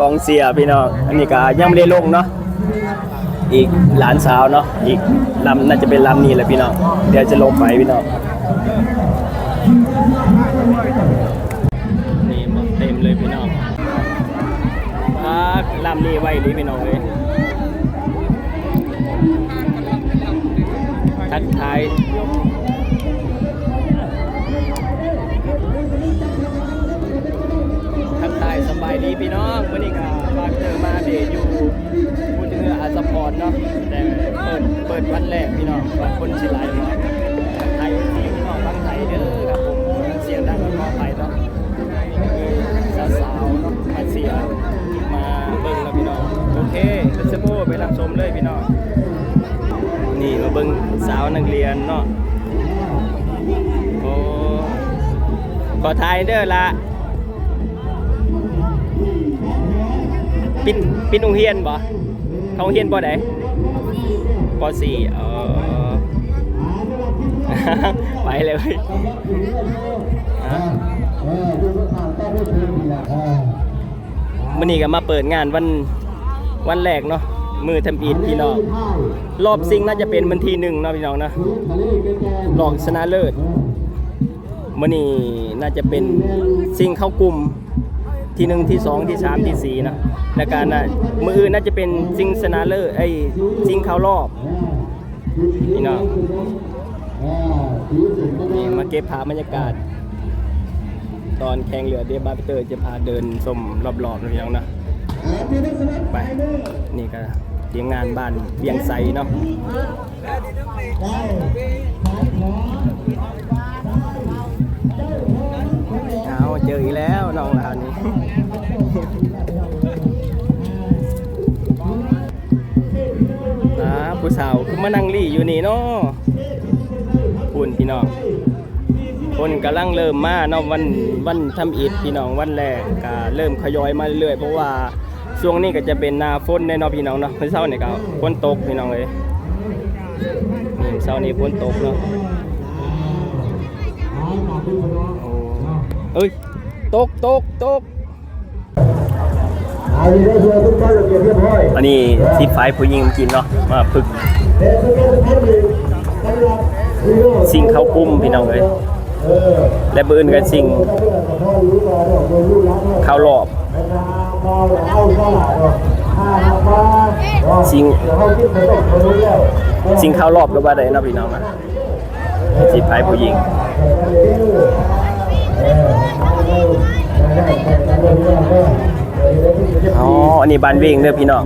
กองเสียพี่น้องอันนี้ก็ยังไม่ได้ลงเนาะอีกหลานสาวเนาะอีกลำน่าจะเป็นลำนี้แหละพี่น้องเดี๋ยวจะลงไปพี่น้องนี่หมดเต็มเลยพี่น้องป้าลำนี้ไว้ดีพี่น้องเลยทักทายายสบายดีพี่น้องวันนี้ก็ฝาเจอมาเดทอยู่พูดถึงเรื่องอาสปอร์ตเนาะแต่เปิดเปิดวันแรกพี่น้องวันคนสิหลายเนาะทักทายพี่น้องบางไทยเด้อครับผมเสียงดังก็ขอไปเนาะสาวสาวเนาะมาเสียมาเบิ่งแล้วพี่น้องโอเคเลสโบไปรับชมเลยพี่น้องนี่มาเบิ่งสาวนักเรียนเนาะโอ้ขอทายเด้อละ ปินปินโรงเรียนบ่เขาโรงเรียนบ่ไดปสี่เออไปเลยเว้ยมื่อนี้ก็มาเปิดงานวันวันแรกเนาะมือทำอีดพี่น้องรอบซิงน่าจะเป็นวันที่หนึ่งเนาะพี่น้องเนาะรองชนะเลิศมื่อนี้น่าจะเป็นซิงเข้ากลุ่ม ที่หนึ่งที่สองที่สามที่สี่นะและการนะมืออื่นน่าจะเป็นซิงชนะเลิศไอ้ซิงเขารอบนี่เนาะนี่มาเก็บภาพบรรยากาศ ตอนแข่งเรือเดบาร์เตอร์จะพาเดินชมรอบๆนะพี่น้องนะไปนี่ก็ทีมงานบ้านเบียงไซเนาะ มานั่งรี่อยู่นี่เนาะคุณพี่น้องคนกำลังเริ่มมาเนาะวันวันทำอิฐพี่น้องวันแรกก็เริ่มขยอยมาเรื่อยๆเพราะว่าช่วงนี้ก็จะเป็นนาฝนแน่เนอนพี่น้องเนาะเมื่อเช้านี่ก็ฝนตกพี่น้องเลยนี่เช้านี้ฝนตกเนาะเอ้ยตกตกตก อันนี้ทีไฟผู้หญิงกินเนาะมาฝึกสิ่งเข้ากลุ่มพี่น้องเลยและบืนกันสิ่งเบอรู้รอดอกโดยรู้รักเนาะเข้ารอบนะครับพอเอาเท่าไหร่ดอกห้าพันสิ่งเดี๋ยวเขาคิดไปต้องคนรู้แล้วสิ่งเข้ารอบก็ว่าได้นะพี่น้องนะทีไฟผู้หญิง อ๋อ อันนี้บานเวงเด้อพี่น้อง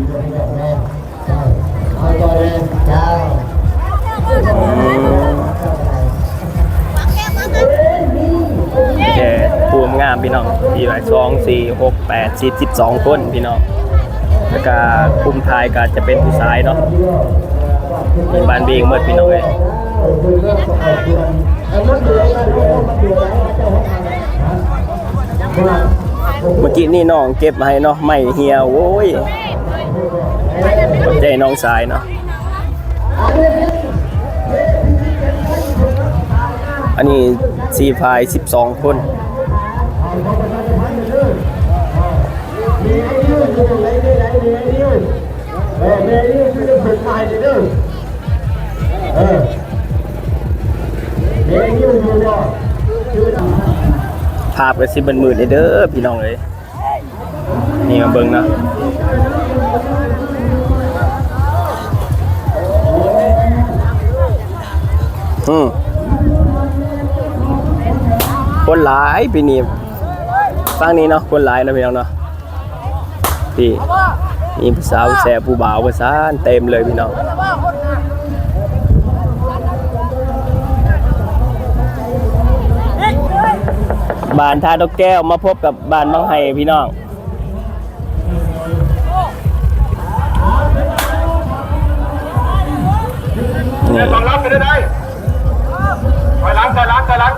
เอเลยจ้าอืมแกภูมงามพี่น้องที่ไหนสองสี่หกแปดสิบสิบสองคนพี่น้องแล้วก็คุมทายก็จะเป็นผู้ชายเนาะมีบานเวงเมื่อพี่น้องเลย เมื่อกี้นี่น้องเก็บมาให้เนาะไม่เหี่ยวโว้ยใจน้องสายเนาะอันนี้ซีพาย12 คนเออเมย์นี่คือจะฝึกงานเลยเด้อเออเมย์นี่อยู่บ่คือทำ ภาพก็สิเป็นหมื่นๆเด้อพี่น้องเอ้ยนี่มาเบิ่งเนาะอืมคนหลายปีนี้ฟังนี้เนาะคนหลายนะพี่น้องเนาะพี่มีผู้สาวแซ่บผู้บ่าวผู้ซานเต็มเลยพี่น้อง บ้านท่าดอกแก้วมาพบกับบ้านบางไห้พี่น้องนี่ต้องรับกันได้ได้ถอยหลังถอยหลังถอยหลัง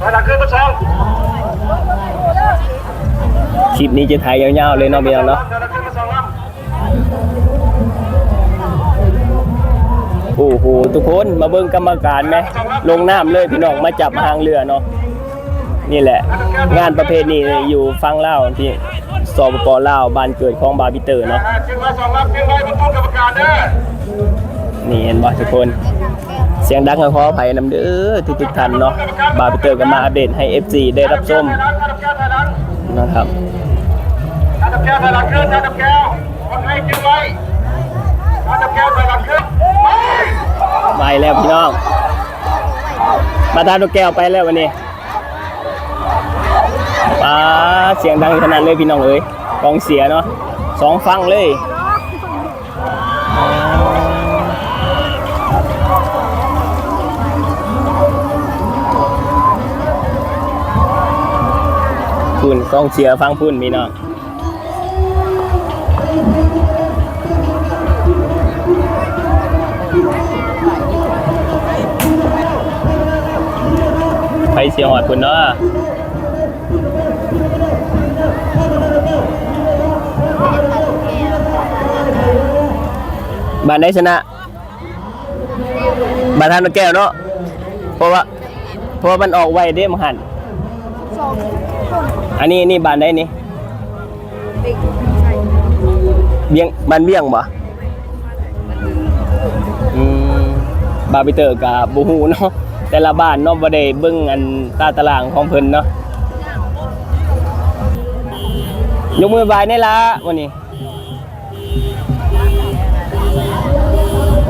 ถอยหลังขึ้นมาช่องคลิปนี้จะถ่ายยาวๆเลยเนาะพี่น้องเนาะถอยหลังขึ้นมาช่องครับโอ้โหทุกคนมาเบิ่งกรรมการไหมลงน้ำเลยพี่น้องมาจับหางเรือเนาะ นี่แหละ งานประเพณีอยู่ฟังเล่าที่สปปลาวบ้านเกิดของบาบิเตอร์เนาะจึงไว้สองรับจึงไว้บรรทุกกรรมการเด้อนี่เห็นบ่ทุกคน เสียงดังก็ขออภัยนำเด้อทุกๆท่านเนาะบาบิเตอร์ก็มาอัปเดตให้ FC ได้รับชมถอยหลังถอยหลังนะครับถอยหลังถอยหลังขึ้นถอยหลังแก้วคนให้จึงไว้ถอยหลังแก้วถอยหลังขึ้นไปแล้วพี่น้อง มาทานลูกแก้วไปแล้ววันนี้้าเสียงดังขนาดเลยพี่น้องเอ้ยกองเสียเนาะสองฟังเลยพุ่นกองเสียฟังพุ่นพี่น้องไปเสียหอดพุ่นเนาะ บ้านได้ชนะบ้านทานลูกแก้วเนาะเพราะว่าเพราะว่ามันออกไวเด้มหันอันนี้นี่บ้านได้นี่เบี้ยงบ้านเบี้ยงบ่อืมบาบิเตอร์กับบูฮูเนาะแต่ละบ้านเนาะบ่ได้เบิ่งอันตาตารางของเพิ่นเนาะ ยกมือบายในละวันนี้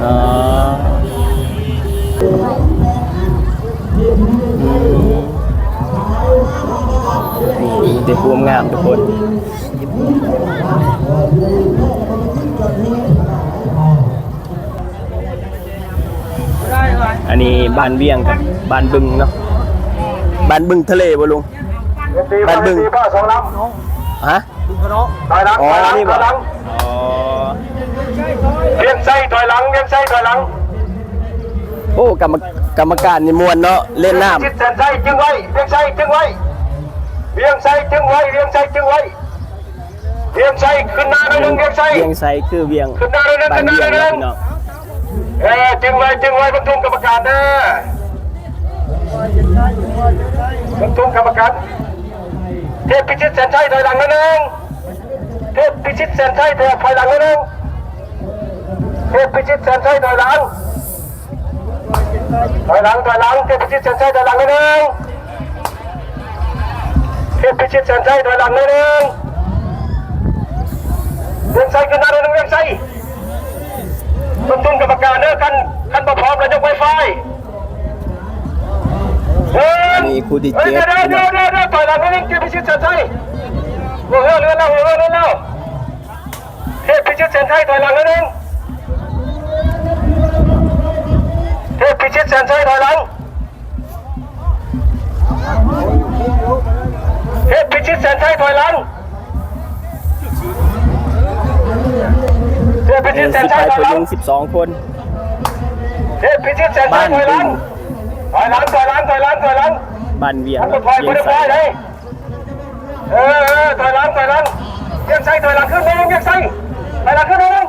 อ๋อเด็กรวมงามทุกคนอันนี้บานเวียงกับบานบึงเนาะบานบึงทะเลบ่ลุงบานบึงป้าสองลฮะำถอยหลังอ๋อถอยหลังนี่ถบ่อยหลังอ๋อเวียนไส้ถอยหลังเวียนไส้ถอยหลังโอ้กรรมกรรมการนี่มวนเนาะเล่นน้ชิดเส้นไส้จึงไว้เวียนไส้จึงไว้เวียนไส้จึงไว้เวียนไส้จึงไว้เวียนไส้ขึ้นหน้าหน่อยหนึงเวียนไส้ำเวียงไซคือเวียงขึ้นหน้าหน่อยหนึงบ้าขึ้นนหน้าเวีหยน่งอยหนึเนาะงพี่น้องเออจึงไว้จึงไว้บรรทุกกรรมการเด้อบรรทุกกรรมการเทพพิชิตแสนชัยถอยหลังนิดนึง เทพพิชิตแสนชัยถอยหลังนิดนึงเทพพิชิตแสนชัยถอยหลังถอยหลังถอยหลังเทพพิชิตแสนชัยถอยหลังนิดนึงเทพพิชิตแสนชัยถอยหลังนิดนึงเวียงไส้ขึ้นหน้าหน่อยหนึงเวียงไส้บรรทุนกรรมการเด้อกันกันประพร้อมแล้วยกไวไฟเฮ้ยนี่ครูที่เฮ้ยเจ็ดเดี๋ยวพี่เดี๋น้ยอวงเดี๋ยวเดี๋ยวต่อยหลังนิดนึงเก็บพิชิตเซนไทย หัวเรือเรือแล้วหัวเรือเรือแล้วเทพพิชิตเซนไทยต่อยหลังนิดนึงเทพพิชิตเซนไทยต่อยหลังเทพพิชิตเซนไทยต่อยหลังเทพพิชินี่ตเซนสิบไทไปยต่อยผู้หลัหงญิงสิบสองคนเทพพิชิตแสนชัยถอยหลังถอยหลังถอยหลังถอยหลังถอยหลังบ้านเวียงมันเวีก็ถอยยไม่งได้ไซถอย เออเออถอยหลังถอยหลังเยังไส้ถอยหลังขึ้นนิดนึงยังไส้ถอยหลังขึ้นนิดนึง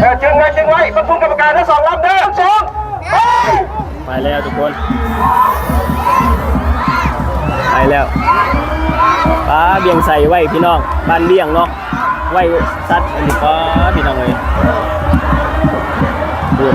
เออจึงไว้จึงไว้บรรทุกกรรมการทั้งสองลำเด้อสองไปแล้วทุกคนไปแล้วป้าเวียงใส่ไว้พี่น้องบ้านเวียงเนาะไว้ซัดอันนี้ป้าพี่น้องเลยดู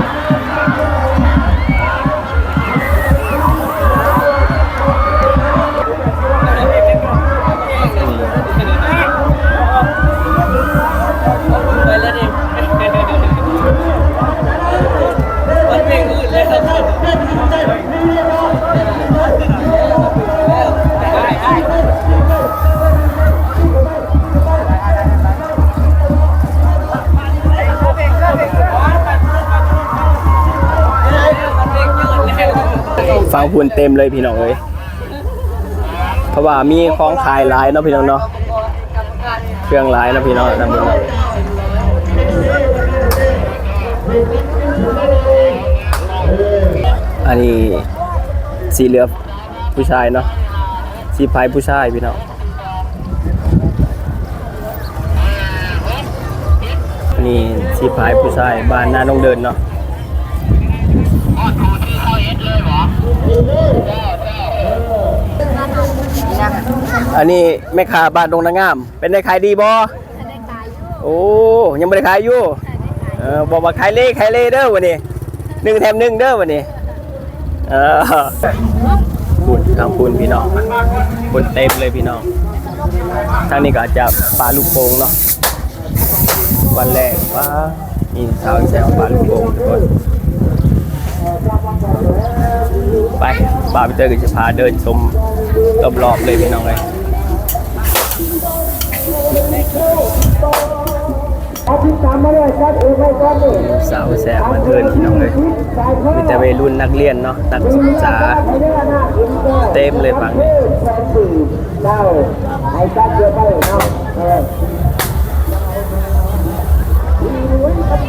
พูนเต็มเลยพี่น้องเอ้ยเพราะว่ามีของขายหลายเนาะพี่น้องเนาะเครื่องหลายเนาะพี่น้องนะพี่น้องอันนี้สีเหลือบผู้ชายเนาะสีพายผู้ชายพี่น้องอันนี้สีพายผู้ชายบ้านหน้าต้องเดินเนาะ อันนี้แม่ค้าบ้านดงนางาม เป็นได้ขายดีบ่โอ้ยังไม่ได้ขายอยู่บอกว่าขายเล่ขายเล่เด้อวันนี้หนึ่งแถมหนึ่งเด้อวันนี้เออบุญทางบุญพี่น้องบุญเต็มเลยพี่น้องทางนี้ก็จจะปลาลูกโป่งเนาะวันแรกว่ามีสาวแซวปลาลูกโป่งทุกคน ไปปลาไปเตอร์ก็จะพาเดินชมรอบๆเลยพี่น้องเลยนี่ครับเอสาวแสบมาเทินพี่น้องเลยมีแต่วัยรุ่นนักเรียนเนาะนักศึกษาเต็มเลยฝั่งนี้เก้าไอ้กัดเยอะไปเนาะเออ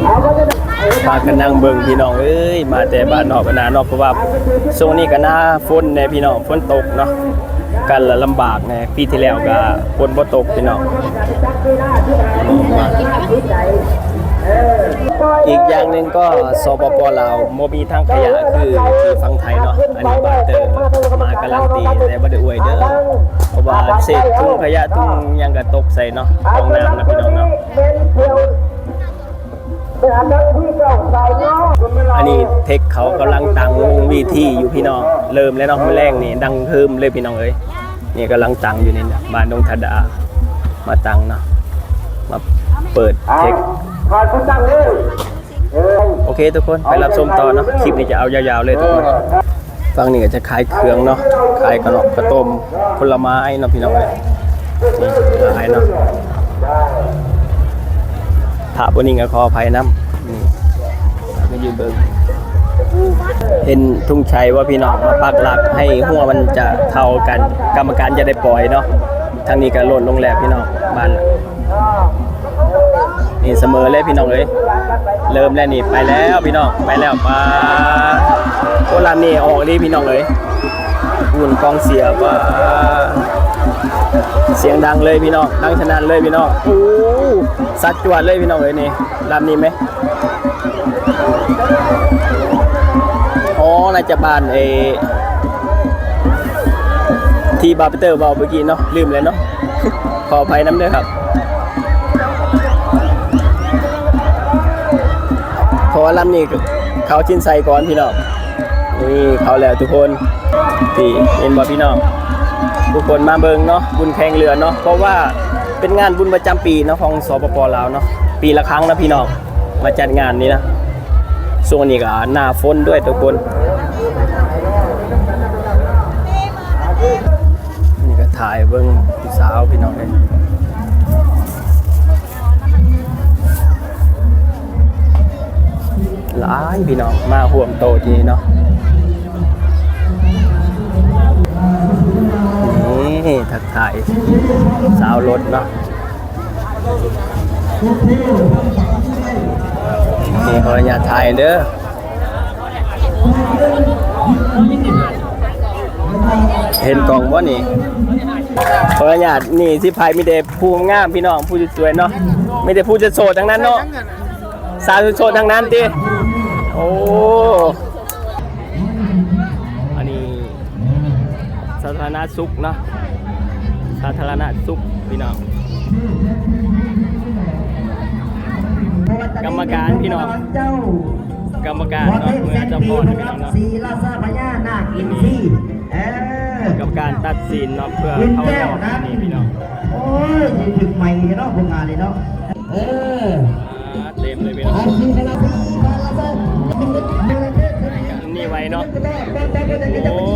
เอาก็จะ พากันนั่งเบิ่งพี่น้องเอ้ยมาแต่บ้านนอกบ้านนานอกเพราะว่าช่วงนี้ก็หน้าฝนแน่พี่น้องฝนตกเนาะกันละลำบากแน่ปีที่แล้วก็ฝนบ่ตกพี่น้องอีกอย่างหนึ่งก็สปปลาวบ่มีทางขยะคือที่ฝั่งไทยเนาะอันนี้บาเตอร์มาการันตีแต่บ่ได้อวยเด้อเพราะว่าเศษถุงขยะถุงยังก็ตกใส่เนาะห้องน้ำนะพี่น้องเนาะ อันนี้เทคเขากำลังตังวงวีทีอยู่พี่น้องเริ่มแล้วเนาะมือแรกนี่ดังเพิ่มเลยพี่น้องเอ้ยนี่กำลังตังอยู่นี่นะบ้านดงธดามาตังเนาะมาเปิดเทคโอเคทุกคนไปรับชมต่อเนาะคลิปนี้จะเอายาวๆเลยทุกคนฝั่งนี้ก็จะขายเครื่องเนาะขายขนมข้าวต้มผลไม้เนาะพี่น้องเอ้ยนี่หลายเนาะ ถ้าบนนี้ก็ขออภัยน้ำนี่ก็ยืนเบิ่งเห็นทุ่งชัยว่าพี่น้องมาปักหลักให้หัวมันจะเท่ากัน กรรมการจะได้ปล่อยเนาะทางนี้ก็หล่นลงแล้วพี่น้องบ้านละนี่เสมอเลยพี่น้องเอ้ยเริ่มแล้วนี่ไปแล้วพี่น้องไปแล้วมาโคลานนี่ออกดีพี่น้องเอ้ย หุ่นกองเสียว่าเสียงดังเลยพี่น้องดังชนะเลยพี่น้องโอ้สัดจวดเลยพี่น้องเอ้ยนี่ลำนี้ไหมอ๋อน่าจะบานเอที่บาร์เปเตอร์บอกเมื่อกี้เนาะลืมเลยเนาะขออภัยน้ำเด้อครับเพราะว่าลำนี้เขาชิ้นใส่ก่อนพี่น้อง นี่เขาแล้วทุกคนที่เห็นบ่พี่น้องทุกคนมาเบิงเนาะบุญแข่งเรือเนาะเพราะว่าเป็นงานบุญประจำปีเนาะของสปปลาวเนาะปีละครั้งนะพี่น้องมาจัดงานนี้นะช่วงนี้ก็หน้าฝนด้วยทุกคนนี่ก็ถ่ายเบิ้งพี่สาวพี่น้องเลยหลายพี่น้องมาห่วมโตทีเนาะ ทักทายสาวรถเนาะนี่ขออนุญาตถ่ายเด้อเห็นกล่องว่านี่ขออนุญาตนี่ที่พายมีแต่ผู้งามพี่น้องผู้สวยๆเนาะไม่ได้ผู้จะโสดทั้งนั้นเนาะสาวโสดทั้งนั้นติโอ้ สาธารณสุขเนาะสาธารณสุขพี่น้องกรรมการพี่น้องเจ้ากรรมการเนาะเมื่อเจ้าพ่อนะพี่น้องเนาะสีลาซาพญานาคอินทรีเออกรรมการตัดสินเนาะเพื่อเข้ารอบนี่พี่น้องโอ้ยจะถึงใหม่เนาะพวกงานเลยเนาะเอออ่าเต็มเลยพี่น้องอาชีพนะพี่มาลาซานี่ไว้เนาะโอ้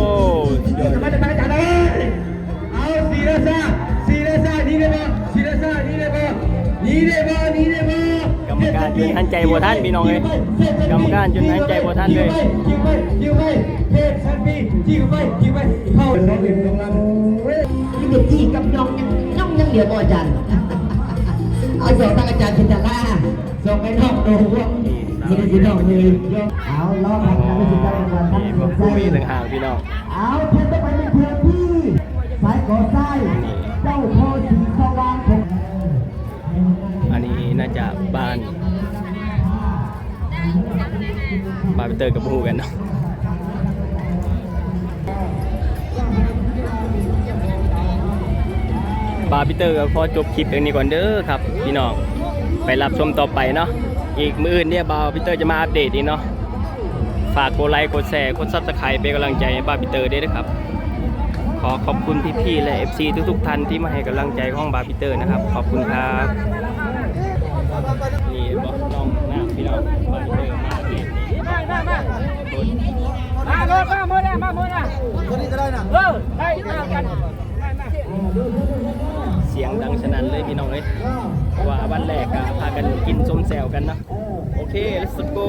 มีหันใจบ่ท่านพี่น้องเอ้ยกรรมการจนหันใจบ่ท่านเลยยิงไปยิงไปเทพชันปียิงไปยิงไปเข้าน้องเด็กน้องลำเว้ยที่เด็กที่กับน้องยังน้องยังเหลือบ่อาจารย์เอาสองทางอาจารย์เป็นดาราส่งไปนอกดพวกนี่ก็สินอกเลยเอาล้อมาทำให้สิได้ก่อนนี่ผู้มีต่างหากพี่น้องเอาเทียนต้องไปในพื้นที่สายก่อสร้างเจ้าพ่อสีสว่างของ อันนี้น่าจะบ้านบ้านไปเตอร์กับผู้กันเนาะบาร์บิเตอร์ก็พอจบคลิปอย่างนี้ก่อนเด้อครับพี่น้องไปรับชมต่อไปเนาะอีกมืออื่นเนี่ยบาร์บิเตอร์จะมาอัปเดตอีกเนาะฝากกดไลค์กดแชร์กดซับสไครป์เป็นกำลังใจให้บาร์บิเตอร์ด้วยนะครับ ขอขอบคุณพี่ๆและ FC ทุกๆท่านที่มาให้กำลังใจของบาร์บิเตอร์นะครับ ขอบคุณครับ นี่บอกน้องน้ำพี่น้องบาร์บิเมาเดตนี่มามามาคนมาเลยมาเมื่นะมาเมื่อนะคนนี้ก็ได้นะเออได้มากันเสียงดังสนั่นเลยพี่น้องเอ้ยว่าวันแรกอะพากันกินส้มแซวกันนะ โอเค let's go